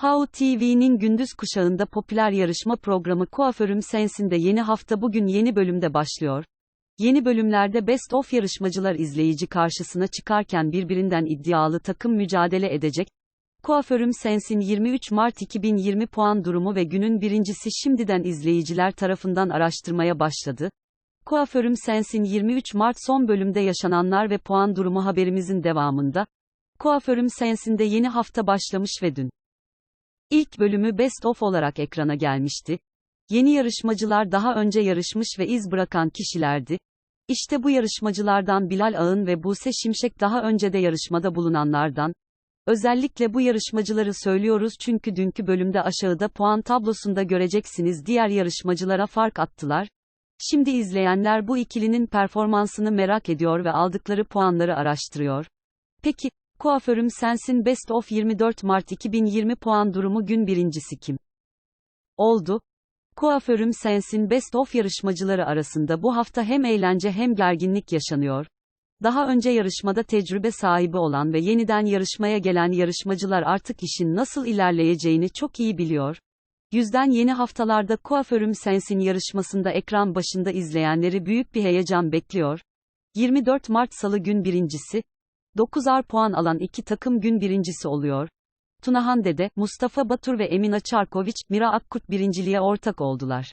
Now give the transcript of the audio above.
How TV'nin gündüz kuşağında popüler yarışma programı Kuaförüm Sensin de yeni hafta bugün yeni bölümde başlıyor. Yeni bölümlerde Best of yarışmacılar izleyici karşısına çıkarken birbirinden iddialı takım mücadele edecek. Kuaförüm Sensin 23 Mart 2020 puan durumu ve günün birincisi şimdiden izleyiciler tarafından araştırmaya başladı. Kuaförüm Sensin 23 Mart son bölümde yaşananlar ve puan durumu haberimizin devamında. Kuaförüm Sensin'de yeni hafta başlamış ve dün. İlk bölümü Best of olarak ekrana gelmişti. Yeni yarışmacılar daha önce yarışmış ve iz bırakan kişilerdi. İşte bu yarışmacılardan Bilal Ağın ve Buse Şimşek daha önce de yarışmada bulunanlardan. Özellikle bu yarışmacıları söylüyoruz çünkü dünkü bölümde aşağıda puan tablosunda göreceksiniz diğer yarışmacılara fark attılar. Şimdi izleyenler bu ikilinin performansını merak ediyor ve aldıkları puanları araştırıyor. Peki, Kuaförüm Sensin Best of 24 Mart 2020 puan durumu gün birincisi kim? Oldu. Kuaförüm Sensin Best of yarışmacıları arasında bu hafta hem eğlence hem gerginlik yaşanıyor. Daha önce yarışmada tecrübe sahibi olan ve yeniden yarışmaya gelen yarışmacılar artık işin nasıl ilerleyeceğini çok iyi biliyor. Yüzden yeni haftalarda Kuaförüm Sensin yarışmasında ekran başında izleyenleri büyük bir heyecan bekliyor. 24 Mart Salı gün birincisi, 9'ar puan alan iki takım gün birincisi oluyor. Tunahan Dede, Mustafa Batur ve Emina Çarkoviç, Mira Akkurt birinciliğe ortak oldular.